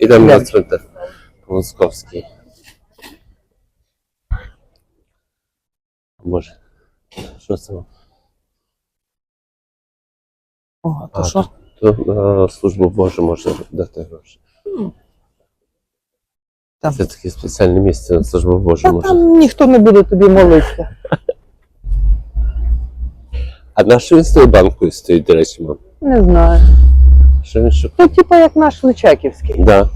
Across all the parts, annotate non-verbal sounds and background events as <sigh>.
Йдемо. цвинтар. Московський. Боже. Що це? О, а то А, що? То на службу Божу можна дати гроші. Там. Це таке спеціальне місце на службу Божу Та можна. там ніхто не буде тобі молитися. А на що він з тою банкою стоїть, до речі, мам? Не знаю. Що він шукає? То типа як наш Личаківський. Да.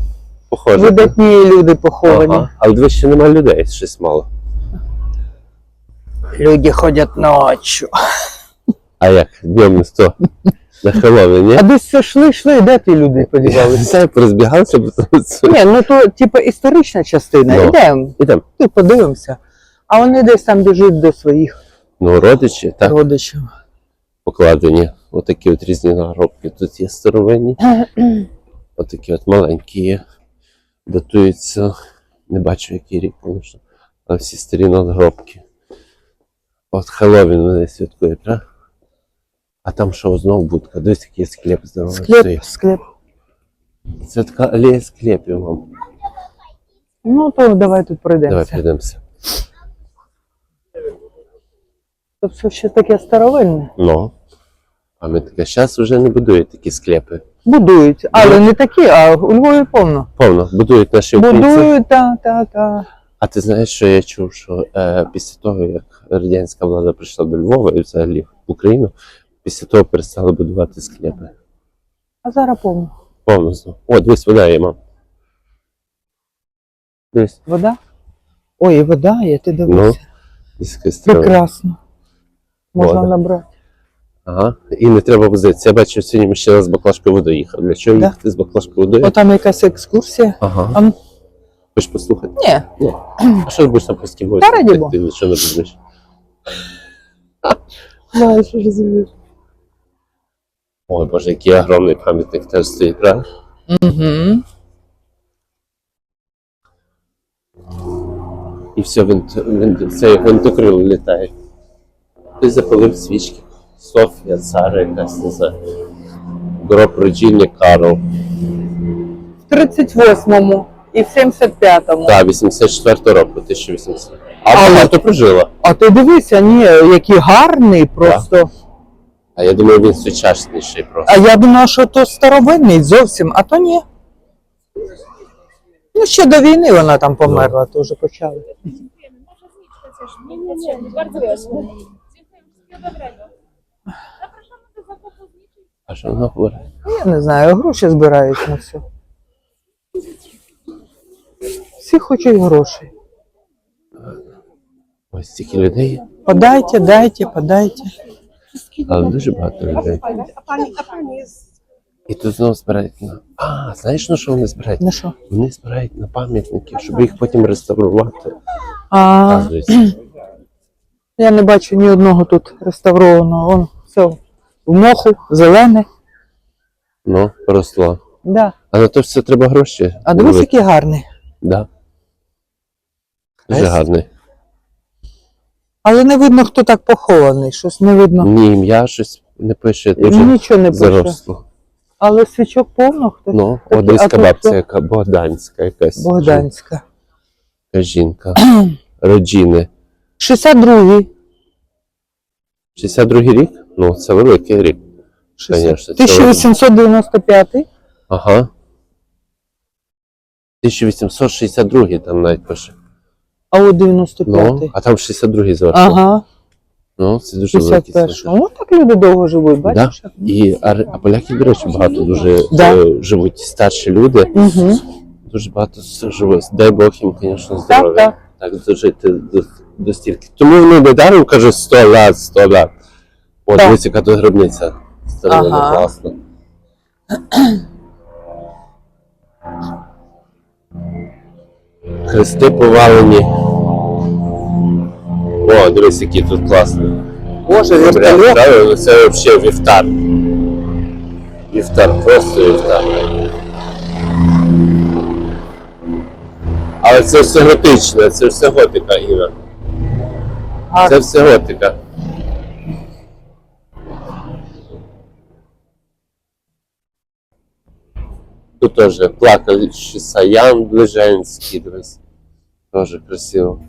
Похоже. Видатні люди поховані. Ага. Але дивись, ще немає людей, щось мало. Люди ходять ночі. А як? Днем місто на Хеллоуін, ні? А десь все йшли, йшли, де ті люди подівалися? Все, порозбігалися, бо це- Ні, ну то типа історична частина. Ну. Ідемо. ти подивимося. А вони десь там біжуть до своїх Ну, родичі, так, родичів. Покладені. Отакі от різні наробки. Тут є старовинні, <clears throat> отакі от маленькі є. Датуються. Не бачу, який рік, звісно. Але всі старі надгробки. От Хеллоуін вони святкують, так? А там що знову будка? Дивись, який склеп здоровий Склеп, стоїть. склеп. Це така алея склепів, мам. Ну то давай тут Давай пройдемося. Прийдемося. То все ще таке старовинне. Ну. Пам'ятка. Зараз вже не будують такі склепи. Будують, але не такі, а у Львові повно. Повно, будують наші українці. Будують, та, та, та. А ти знаєш, що я чув, що е, після того, як радянська влада прийшла до Львова і взагалі в Україну, після того перестали будувати склепи. А зараз повно. Повно знову. О, дивись, вода є, мам. Дивись. Вода? Ой, і вода є, ти Ну, дивишся. десь. Прекрасно. Можна Вода. набрати. Ага. І не треба возитися. Я бачив, сьогодні мужчина з баклажкою води їхав. Для чого Да. їхати з баклажкою водою? О, там якась екскурсія. Ага. А. Хочеш послухати? Ні, Ні. А що ти будеш польській мові? Та раді? Бога. Ти нічого не розумієш. <laughs> знаєш, розумієш. Ой, боже, який огромний пам'ятник теж стоїть, правда? Угу. І все, він, він, це винтокрил літає. Хтось запалив свічки. Софія, Сара якась, не знаю. Гроб Реджіні Карл. В 38-му і в 75-му. Так, 84 року, 1800. А Але- багато прожила. А ти дивися, ні, який гарний просто. А я думаю, він сучасніший просто. А я думала, що то старовинний зовсім, а то ні. Ну, ще до війни вона там померла, то вже почали. Nie, nie, nie, bardzo proszę. А що вона говорить? Я не знаю, гроші збирають на все. Всі хочуть грошей. Ось стільки людей. Подайте, дайте, подайте. Але дуже багато людей. І тут знову збирають на. А, знаєш на що вони збирають? На що? Вони збирають на пам'ятники, щоб їх потім реставрувати. А, Оказується. Я не бачу ні одного тут реставрованого. Вон все в моху, зелене. Ну, росло. Да. А на то все треба гроші. А дивись, який гарний. Да. Дуже гарний. Але не видно, хто так похований. Щось не видно. Ні, ім'я щось не пише, дуже Нічого не пише. заросло. Але свічок повно хтось. Ну, а одеська тут бабця, хто? яка Богданська якась. Богданська. жінка- Жінка. Роджіни. 62-й. 62 рік? Ну, це великий рік. Конечно, 1895 Ага. 1862 там навіть пише. а от Ну, 95-й. а там 62 зверху. Ага, Ну, це дуже великий 51 центр. Ну так люди довго живуть, бачиш? як? І а, а поляки, до речі, багато дуже Да. е, живуть старші люди. Угу. Дуже багато живуть. Дай Бог їм, звісно, здоров'я. так. Так, дожити до, до стільки. Тому вони недаром кажуть 100 лат, 100 лат. От, Так. дивись, яка тут гробниця. Старовина, Ага. класно. Хрести повалені. О, дивись, які тут класні. Боже, вертольот. це взагалі вівтар. Вівтар, просто вівтар. Але це все готичне, це все готика. А, Це все готика. Тут теж плакаючий Саян Ближенський, дивись. Теж красиво.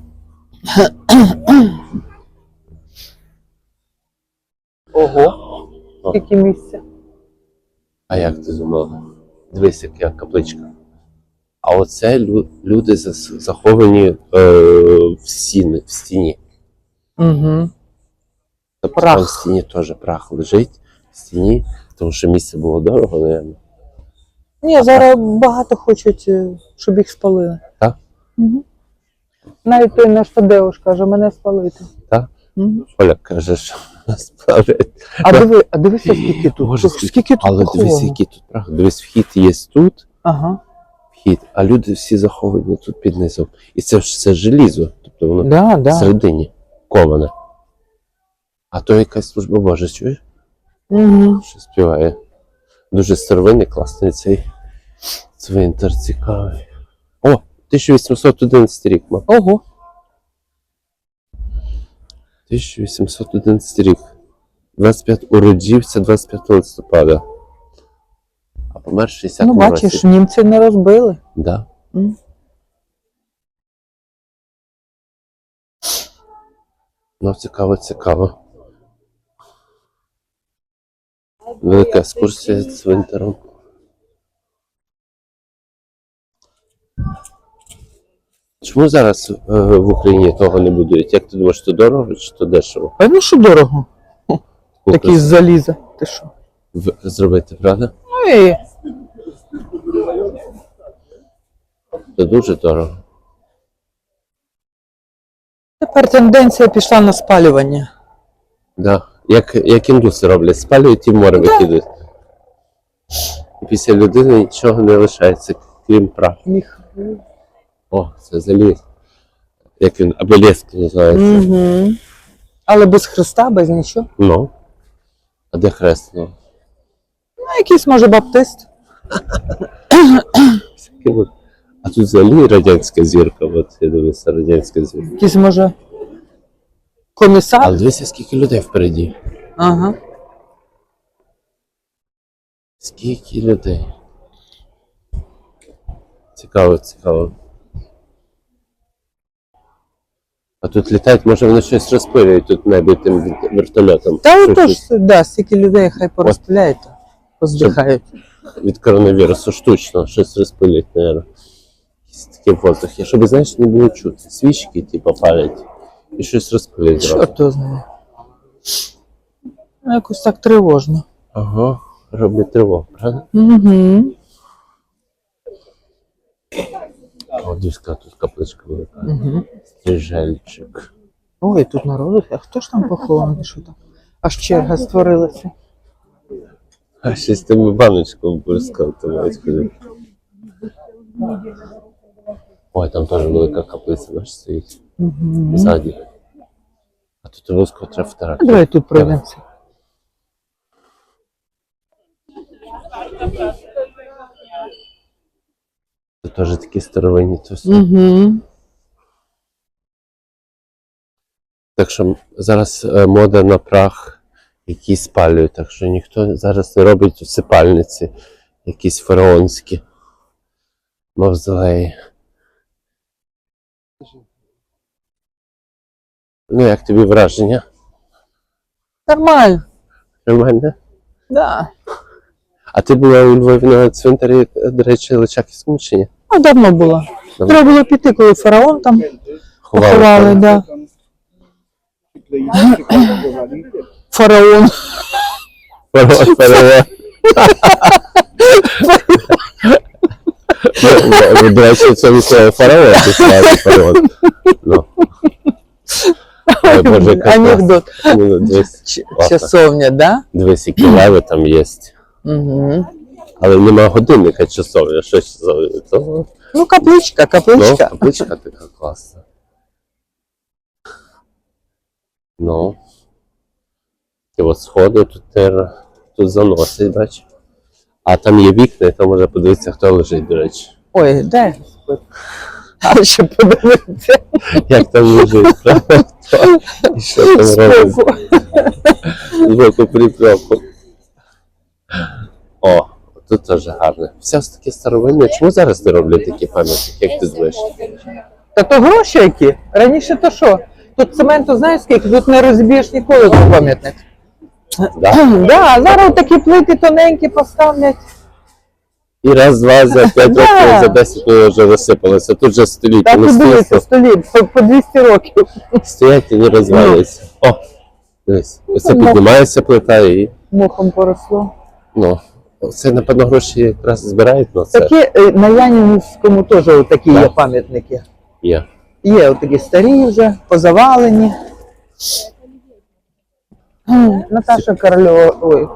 Ого. Скільки місця. А як ти думала? Дивись, яка капличка. А оце лю- люди заховані е, в, стіни, в стіні. Угу. Тобто Прах. там в стіні теж прах лежить в стіні, тому що місце було дорого, мабуть. Ні, зараз багато хочуть, е, щоб їх спалили. Так? Угу. Навіть той наш Тадеуш каже, мене спалити. Так? Мгм. Оля каже, що справді. А диви, а дивися, скільки тут. Боже, скільки, скільки- тут Але дивись, який тут прах. Дивись, вхід є тут, Ага. Вхід, а люди всі заховані тут під низом. І це ж це желізо, тобто воно Да, да. всередині коване. А то якась служба Божа, чуєш? Угу. Що співає. Дуже старовинний, класний цей цвинтар цікавий. О, 1811 рік, мав. Ого. 1811 рік. 25 уроджився 25 листопада. Помер 60 Ну, бачиш, німці не розбили. Да. М. Ну, цікаво, цікаво. Велика екскурсія з цвинтаром. Чому зараз е, в Україні того не будують? Як ти думаєш, то дорого чи то дешево? А ну що дорого? Такі з заліза. Ти що? в- зробити, правда? Ну і Це дуже дорого. тепер тенденція пішла на спалювання. Да. Як, як індуси роблять, спалюють і в море викидають. І після людини нічого не лишається, крім. Міх. О, це заліз. Як він, обеліск називається. Угу. Але без хреста, без нічого. Ну. А де хрест? Ну. Ну, якийсь може баптист. А тут взагалі радянська зірка, от я дивлюся, радянська зірка. Якийсь може комісар. Але дивися, скільки людей впереді. Ага. Скільки людей. Цікаво, цікаво. А тут літають, може вони щось розпилюють тут небі тим вертольотом. Та Що отож, щось да, стільки людей хай порозпиляють, поздихають. Від коронавірусу штучно щось розпилять, мабуть. Якийсь такий воздух. є, щоб, знаєш, не було чути. Свічки, типу, палять. І щось розпилять. Чорт його знає. Ну, якось так тривожно. Ага, роблять тривогу, правда? Угу. О, дівська тут капличка велика. Угу. Стрижельчик. Ой, тут народу. А хто ж там похований? Що там? Аж черга створилася. А ще з тими баночками мають ходити. Ой, там теж велика каплиця бачиш, стоїть Угу. ззаді. А тут обов'язково треба фотографію. Давай тут пройдемося. Тут теж такі старовинні. То все. Угу. Так що зараз е, мода на прах, який спалюють, так що ніхто зараз не робить усипальниці, якісь фараонські мавзолеї. Ну, як тобі враження? Нормально. Нормально? Да. А ти була у Львові на цвинтарі, до речі, Личаківському чи ні? Ну, давно було. Давно. Треба було піти, коли фараон там поховали, да. Фараон. Фараон, <laughs> фараон. Ну, До речі, це слово фараон, ти сказав фараон. Ну. Ой, Боже, яка Анекдот. класна. Ч- Класно. Часовня, да? дивись, які леви там є. Угу. Але нема годинника часовня, що часовня? То, Ну, капличка, ну, капличка. капличка така класна. Ну. І от сходи тут, тер- тут заносить, бач. А там є вікна, і там можна подивитися, хто лежить, до речі. Ой, де? А ще подивитися. Як там лежить, правда? І що там робить? Збоку. Припеку. О, тут тут теж гарно. Все ж таки старовинне. Чому зараз не роблять такі пам'ятники, як ти думаєш? Та то гроші які? Раніше то що? Тут цементу знаєш скільки? Тут не розіб'єш ніколи той пам'ятник. Да? Да, зараз такі плити тоненькі поставлять. І раз, два, за <laughs> п'ять років, за 10 вони вже розсипалися. Тут вже століття Так і дивися, по, по 200 років. Стоять і не розвалюються. О, дивись, оце Ну. піднімається плита і Мохом поросло. ну. Це, напевно, гроші якраз збирають на це. Такі е, на Янінському теж такі є пам'ятники. Є. Є такі старі вже, позавалені. М, Наташа Корольова, ой,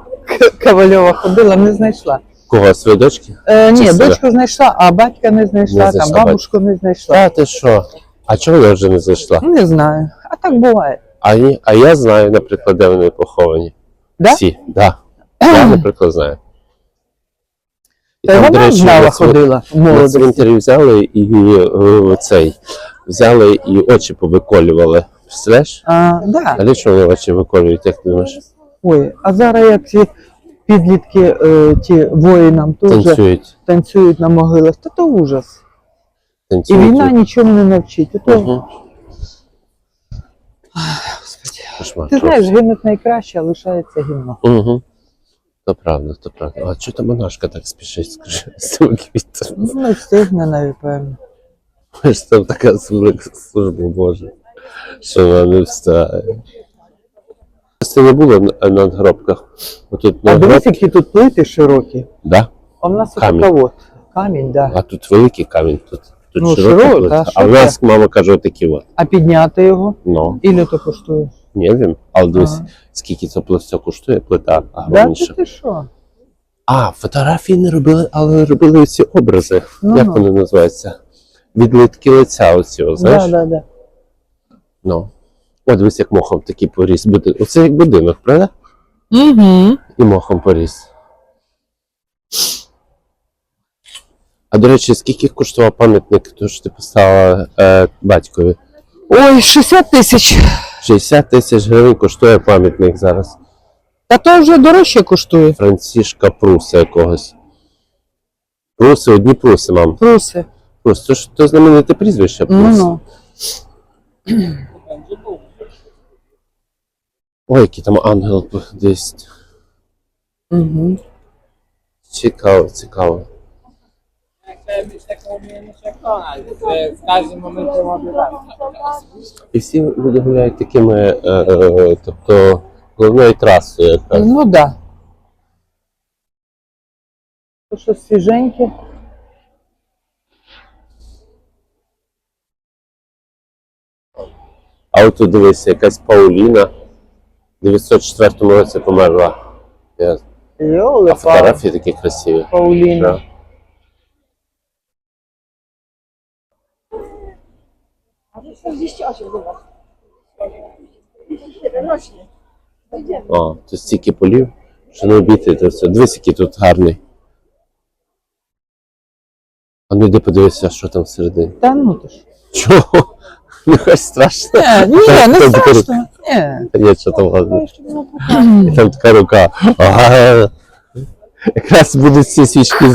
Ковальова ходила, не знайшла. Кого, свої дочки? Е, ні, Чи себе? дочку знайшла, а батька не знайшла, Не там знайшла бабушку не знайшла. А ти що? А чого вона вже не зайшла? Не знаю. А так буває. А, ні, а я знаю, наприклад, де вони поховані. Да? Всі, да. Я, наприклад, знаю. І Та й вона речі, знала, на цвин- ходила в На молодості. цвинтарі взяли і е, цей. Взяли і очі повиколювали. Представляєш? А, да. А для чого вони очі виколюють, як ти думаєш? Ой, а зараз як ці підлітки, е, ті воїнам теж Танцюють. танцюють на могилах, то то ужас. І війна нічому не навчить. Ото, Угу. Кошмар. Ти знаєш, гинуть найкраще, а лишається гімно. Угу. То правда, то правда. А чого там монашка так спішить, скажи, <laughs> з цими квітами? Ну, не встигне навіть, певно. Ж там така велика служба Божа, що вона не. Це не було на надгробках. Отут А дивись, надгробки, які тут плити широкі. да? А в нас Камінь. отака от. Камінь, да. а тут великий камінь, тут, тут Ну, широкий. широко, плит. та, а в нас мама каже, отакі от. А підняти його Ну, ілі то коштує. не wiem, але дивись, Ага. скільки це пластя коштує, плита, Да, ти, ти що? А, фотографії не робили, але робили ці образи. Ну, Як ну. вони називаються? Відлитки лиця оці, о, знаєш? Да, да, да. Ну. О, дивись, як мохом такий поріс. Будинок. Оце як будинок, правда? Угу. І мохом поріс. А до речі, скільки коштував пам'ятник, то що ти поставила е, батькові? Ой, 60 тисяч. 60 тисяч гривень коштує пам'ятник зараз. Та то вже дорожче коштує. Францішка Пруса якогось. Пруси, одні пруси, мам. Пруси. Прус, то ж то знамените прізвище Ну, Прус. ну. Ой, який там ангел десь. Угу. Цікаво, цікаво. І всі люди гуляють такими, е, е, тобто головною трасою, як кажуть. Ну да. То що свіженьке. А от тут дивися, якась Пауліна 904 році померла. Я- Йоли, А фотографії такі красиві. Пауліна. Да. О, тут стільки полів, що не обійти це все. Дивись, який тут гарний. А ну йди подивися, що там всередині. Та ну то ж. Чого? Нехай страшно. Ні, ні, Там не страшно. Ні. Ні, що там ладно. І там така рука. Ага. Якраз будуть всі свічки,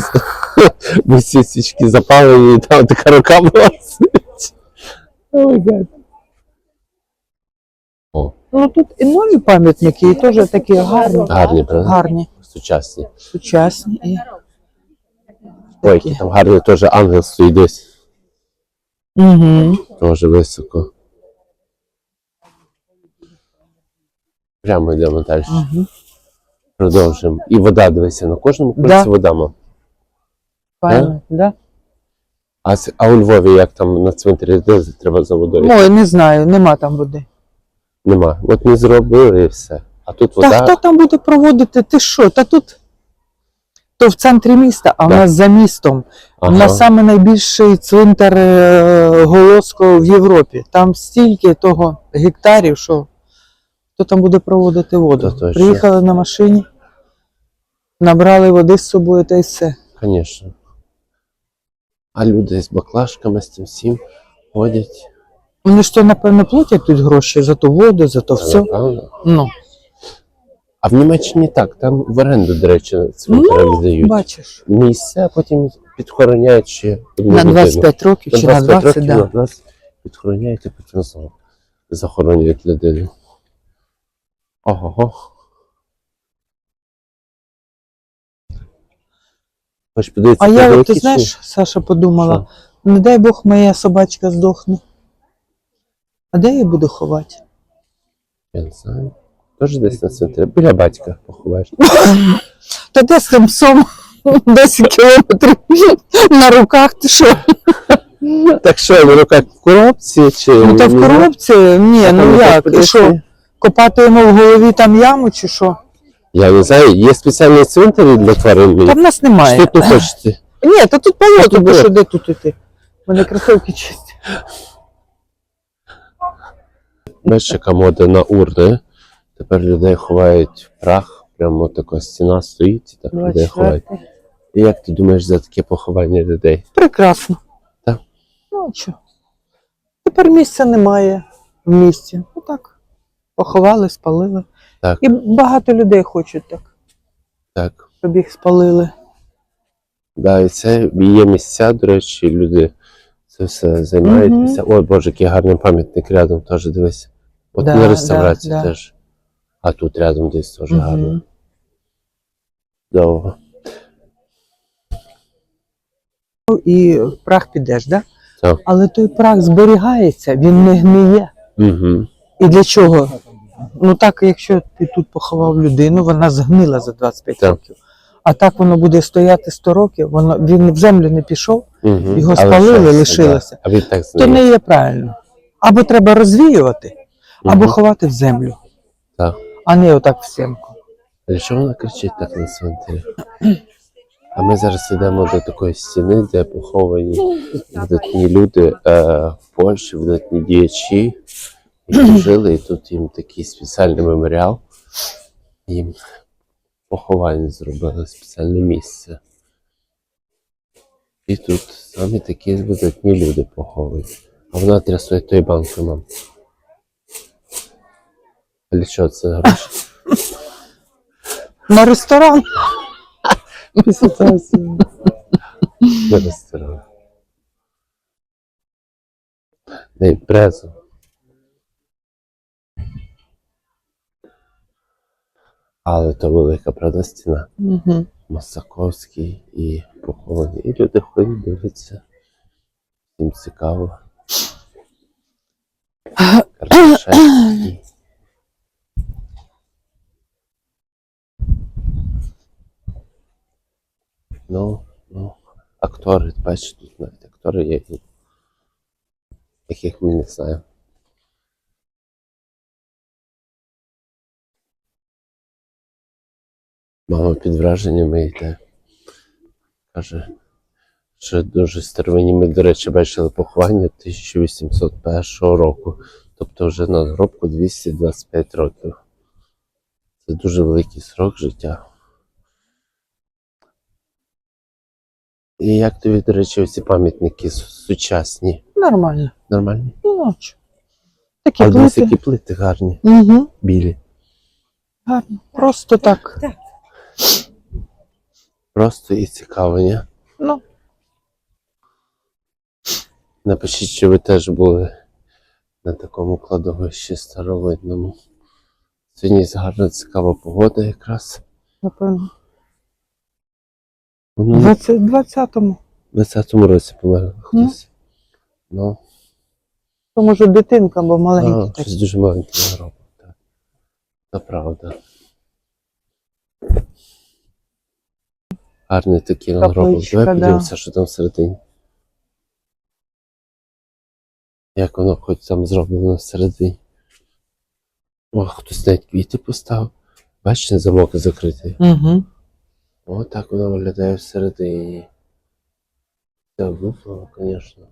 будуть всі свічки запалені, і там така рука була. Ой, гад. О, Ну тут і нові пам'ятники, і теж такі гарні. гарні, правда? Гарні, Сучасні. сучасні і Ой, там гарний теж ангел стоїть десь. Угу. Теж високо. Прямо йдемо далі. Угу. Продовжуємо. І вода, дивися, на кожному кроці Да. вода. мам. Файно, да? А, а у Львові як там на цвинтарі де треба за водою? Ой, не знаю, нема там води. Нема. От не зробили і все. А тут вода. Та хто там буде проводити? Ти що? Та тут то в центрі міста, а в нас за містом. Ага. У нас саме найбільший цвинтар е, в Європі. Там стільки того гектарів, що хто там буде проводити воду. Та. Приїхали на машині, набрали води з собою та й все. Звісно. А люди з баклажками, з цим всім ходять. Вони ж то, напевно, платять тут гроші за ту воду, за то все. Ну. А в Німеччині так, там в оренду, до речі, цвинтаря Ну, віддають. Бачиш, Місце, а потім підхороняють ще одну на людину. 25 років чи на 20, років, да. на 20 підхороняють і потім знову захоронюють людину. Ого. Хоч подивитися, А я, от, ти знаєш, Саша подумала, Що? не дай Бог моя собачка здохне. А де я буду ховати? Я не знаю. Теж десь на центрі. Біля батька поховаєш. Та де з тим псом 10 кілометрів на руках, ти що? Так що, на руках в коробці чи. Ну та в коробці? Ні, А ну там як? І що? Копати йому в голові там яму чи що? Я не знаю, є спеціальні цвинтарі для тварин. Та в нас немає. Що тут хочете? Ні, та тут болото, тут ти було. що де тут іти? У мене кросовки чисті. Бачиш, яка мода на урни. Тепер людей ховають в прах. Прямо така стіна стоїть і так людей ховають. І як ти думаєш за таке поховання людей? Прекрасно. Так. Ну, а що? Тепер місця немає в місті. Ну так. Поховали, спалили. Так. І багато людей хочуть так, Так. щоб їх спалили. Да, і це є місця, до речі, люди це все займають. Мгм. Місця. Ой, Боже, який гарний пам'ятник рядом теж дивись. От Да, на реставрації да, да. теж. А тут рядом десь теж гарно. Довго. І прах підеш, да? Так. Але той прах зберігається, він не гниє. Угу. І для чого? Ну так, якщо ти тут поховав людину, вона згнила за 25 Так. років. А так воно буде стояти 100 років, воно, він в землю не пішов, Угу. Його спалили, лишилося. А він так то не є правильно. Або треба розвіювати, або Мгм. ховати в землю, Так. А не отак в стінку. Для чого вона кричить так на цвинтарі? А ми зараз йдемо до такої стіни, де поховані видатні люди е, в Польщі, видатні діячі, які <clears throat> жили, і тут їм такий спеціальний меморіал. Їм поховання зробили спеціальне місце. І тут самі такі видатні люди поховані. А вона трясує той банкою, мам. Для чого це гроші? На ресторан. На ресторан. На імпрезу. Але то велика правда стіна. Угу. Масаковський і поховані. І люди ходять, дивляться. Їм цікаво. Ну, ну, актори, бачиш, тут навіть актори є, яких ми не знаємо. Мама під враженнями йде. Каже, що дуже старовинні. Ми, до речі, бачили поховання 1801 року. Тобто вже на надгробку 225 років. Це дуже великий срок життя. І як тобі, до речі, ці пам'ятники сучасні? Нормально. Нормальні? Ну, а що? Такі плити. які плити гарні, Угу. білі. Гарно. Просто так. Просто і цікаво, ні? Ну, Напишіть, що ви теж були на такому кладовищі старовинному. Сьогодні гарна цікава погода якраз. напевно. Ну, 20 20-му. в 20-му році помер хтось. Ну, То може дитинка, бо а, маленький. щось дуже маленьке наробив. Так. Це правда. Гарний такий. Капличка, Давай да. подивимося, що там всередині. Як воно хоч там зроблено всередині. О, хтось навіть квіти поставив. Бачите, замок закритий. Угу. О, так воно виглядає всередині. Це випало, звісно.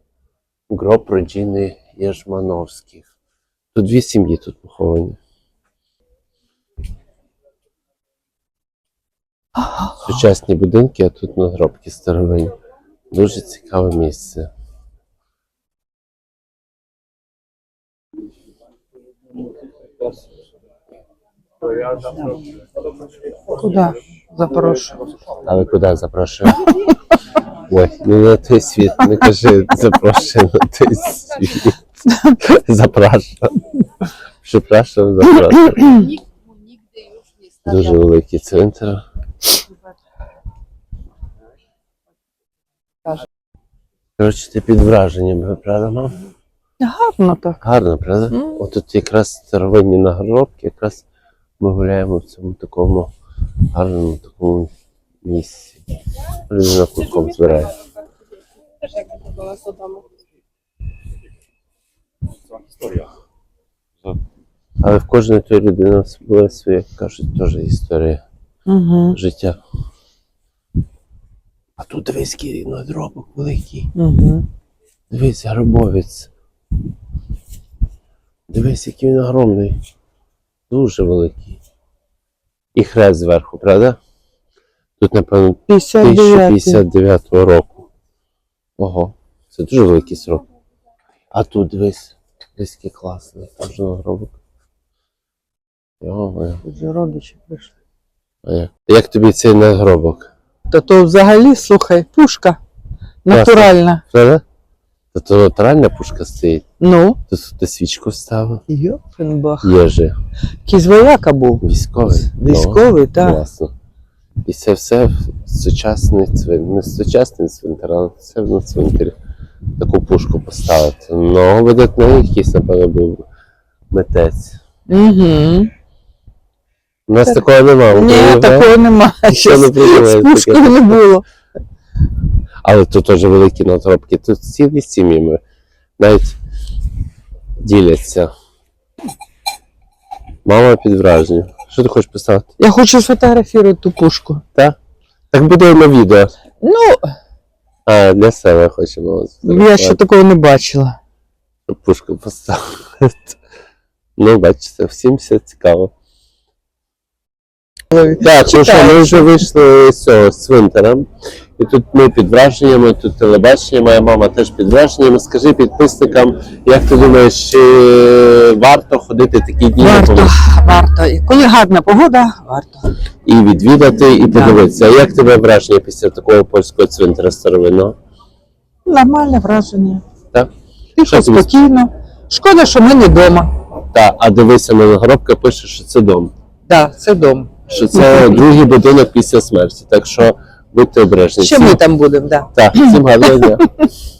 Гроб родини Єжмановських. Тут дві сім'ї тут поховані. Сучасні будинки, а тут надгробки старовинні. Дуже цікаве місце. Куди? Запрошую. А ви куди запрошую? Ой, ну на той світ, не кажи, запрошую на той світ. Запрошую. Припрошую, запрошую. Дуже великий центр. Коротше, ти під враженням, правда, мам? Гарно так. Гарно, правда? Мгм. От тут якраз старовинні нагробки, якраз ми гуляємо в цьому такому гарному такому місці. Людина кругом збирає. Była Sodoma. Але в кожної тої людини була своя, як кажуть, теж історія Угу. життя. А тут дивись, який надробок великий. Угу. Дивись, гробовець. Дивись, який він огромний. Дуже великий. І хрест зверху, правда? Тут, напевно, 1059 року. Ого, це дуже великий срок. А тут дивись, дивись, який класний. Там же нагробок. Йо-моє. Вже родичі прийшли. А як? Як тобі цей нагробок? Та то взагалі, слухай, пушка. Натуральна. Правда? Та то натуральна пушка стоїть. Ну, ти свічку ставив. Йопенбах. Є же. Якийсь вояка був. Військовий. Військовий, Ну, так. Класно. І це все сучасний цвинтар. Не сучасний цвинтар, але це на цвинтарі. Таку пушку поставити. Ну, видатний якийсь, напевно, був митець. Угу. У нас Так. такого немає. Ні, такого немає. Ніхто не З пушкою не було. Але тут теж великі натробки. Тут цілі сім'ями навіть діляться. Мама під враженням. Що ти хочеш поставити? Я хочу сфотографувати ту пушку. Так? Так буде на відео. Ну, А, для себе хочемо. я ще такого не бачила. щоб пушку поставити. Ну, бачите, всім все цікаво. Так, ну що, ми вже вийшли з цього з цвинтара. І тут ми під враженнями, тут телебачення, моя мама теж під враженнями. Скажи підписникам, як ти думаєш, чи варто ходити такі дні Варто, варто. І Коли гарна погода, варто. і відвідати, і Да. подивитися. А як тебе враження після такого польського цвинтара старовинного? Нормальне враження. Так? Тихо, Що тобі- спокійно. Шкода, що ми не вдома. Так, а дивися на нагробка, пише, що це дом. Так, це дом. Що це <laughs> другий будинок після смерті. Так що будьте обережні. Ще ми там будемо, так. Так, всім гарного дня. <laughs>